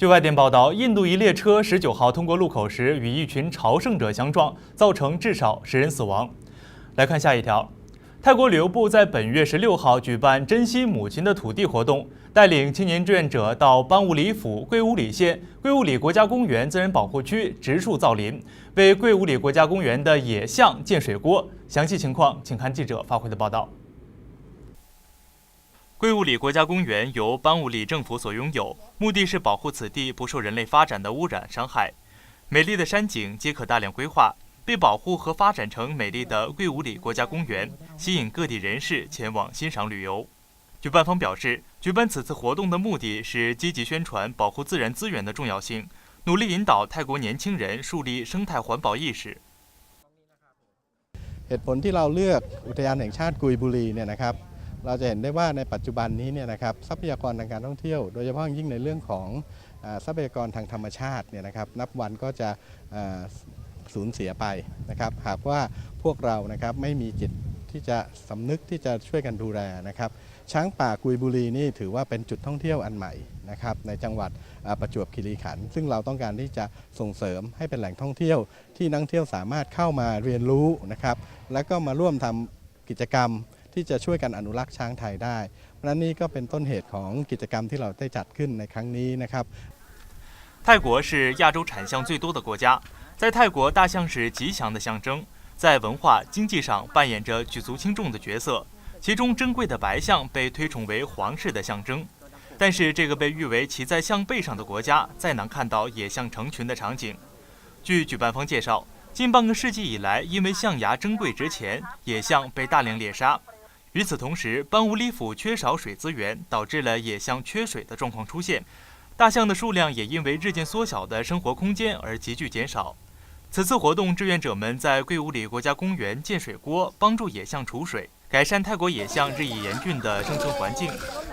据外电报道，印度一列车十九号通过路口时与一群朝圣者相撞，造成至少十人死亡。来看下一条，泰国旅游部在本月十六号举办“珍惜母亲的土地”活动，带领青年志愿者到班武里府贵武里县贵武里国家公园自然保护区植树造林，为桂武里国家公园的野象建水锅。详细情况，请看记者发回的报道。桂武里国家公园由班武里政府所拥有，目的是保护此地不受人类发展的污染伤害。美丽的山景皆可大量规划，被保护和发展成美丽的桂武里国家公园，吸引各地人士前往欣赏旅游。举办方表示，举办此次活动的目的是积极宣传保护自然资源的重要性，努力引导泰国年轻人树立生态环保意识。เหตุผลที่เราเลือกอุทยานแห่งชาติกุยบุรีเนี่ยนะครับ เราจะเห็นได้ว่าในปัจจุบันนี้เนี่ยนะครับทรัพยากรทางการท่องเที่ยว โดยเฉพาะยิ่งในเรื่องของทรัพยากรทางธรรมชาติเนี่ยนะครับ นับวันก็จะสูญเสียไปนะครับหากว่าพวกเรานะครับไม่มีจิตที่จะสำนึกที่จะช่วยกันดูแลนะครับช้างป่ากุยบุรีนี่ถือว่าเป็นจุดท่องเที่ยวอันใหม่นะครับในจังหวัดประจวบคีรีขันธ์ซึ่งเราต้องการที่จะส่งเสริมให้เป็นแหล่งท่องเที่ยว ที่นักท่องเที่ยวสามารถเข้ามาเรียนรู้นะครับแล้วก็มาร่วมทำกิจกรรม ที่จะช่วยกันอนุรักษ์ช้างไทยได้ เพราะฉะนั้นนี่ก็เป็นต้นเหตุของกิจกรรมที่เราได้จัดขึ้นในครั้งนี้นะครับ 泰国是亚洲产象最多的国家，在泰国，大象是吉祥的象征，在文化经济上扮演着举足轻重的角色。其中珍贵的白象被推崇为皇室的象征，但是这个被誉为骑在象背上的国家，再难看到野象成群的场景。据举办方介绍，近半个世纪以来，因为象牙珍贵值钱，野象被大量猎杀。 与此同时，班武里府缺少水资源，导致了野象缺水的状况出现。大象的数量也因为日渐缩小的生活空间而急剧减少。此次活动，志愿者们在桂武里国家公园建水锅，帮助野象储水，改善泰国野象日益严峻的生存环境。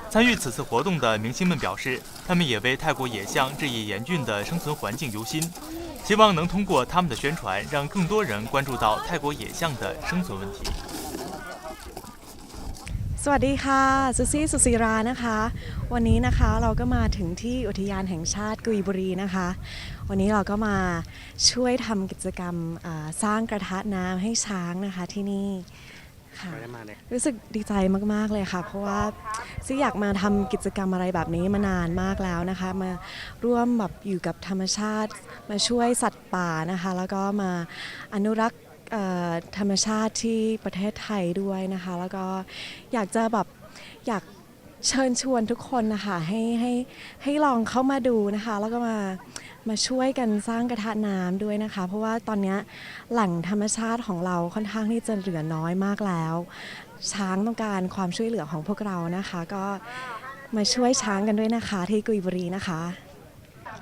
参与此次活动的明星们表示，他们也为泰国野象日益严峻的生存环境忧心，希望能通过他们的宣传，让更多人关注到泰国野象的生存问题。 สวัสดีค่ะซูซี่สุศิรานะคะ วันนี้นะคะเราก็มาถึงที่อุทยานแห่งชาติกุยบุรีนะคะ วันนี้เราก็มาช่วยทำกิจกรรมอ่าสร้างกระทะน้ำให้ช้างนะคะที่นี่ค่ะรู้สึกดีใจมาก ๆ เลยค่ะ เพราะว่าซี่อยากมาทำกิจกรรมอะไรแบบนี้มานานมากแล้วนะคะ มาร่วมแบบอยู่กับธรรมชาติ มาช่วยสัตว์ป่านะคะ แล้วก็มาอนุรักษ์เอ่อ ธรรมชาติที่ประเทศไทยด้วยนะคะ แล้วก็อยากจะแบบอยากเชิญชวนทุกคนนะคะให้ให้ให้ลองเข้ามาดูนะคะ แล้วก็มามาช่วยกันสร้างกระทะน้ำด้วยนะคะ เพราะว่าตอนนี้แหล่งธรรมชาติของเราค่อนข้างที่จะเหลือน้อยมากแล้ว ช้างต้องการความช่วยเหลือของพวกเรานะคะ ก็มาช่วยช้างกันด้วยนะคะที่กุยบุรีนะคะ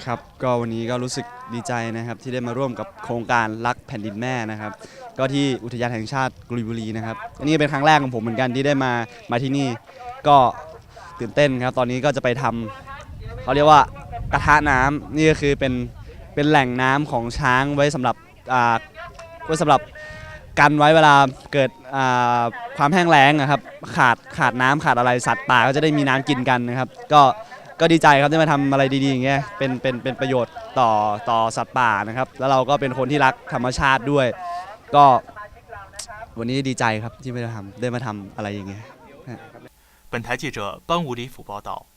ครับก็วันนี้ก็รู้สึกดีใจนะครับที่ได้มาร่วมกับโครงการรักแผ่นดินแม่นะครับ ก็ที่อุทยานแห่งชาติกุยบุรีนะครับอันนี้เป็นครั้งแรกของผมเหมือนกันที่ได้มามาที่นี่ ก็ตื่นเต้นครับ ตอนนี้ก็จะไปทำเขาเรียกว่ากระทะน้ำนี่ก็คือเป็นเป็นแหล่งน้ำของช้างไว้สำหรับอ่าไว้สำหรับกันไว้เวลาเกิดอ่าความแห้งแล้งนะครับขาดขาดน้ำขาดอะไรสัตว์ป่าก็จะได้มีน้ำกินกันนะครับ ก็ ก็ดีใจครับที่มาทำอะไรดีๆอย่างเงี้ยเป็นเป็นเป็นประโยชน์ต่อต่อสัตว์ป่านะครับ แล้วเราก็เป็นคนที่รักธรรมชาติด้วย ก็วันนี้ดีใจครับที่มาได้ทำได้มาทำอะไรอย่างเงี้ย本台记者班武礼甫报道。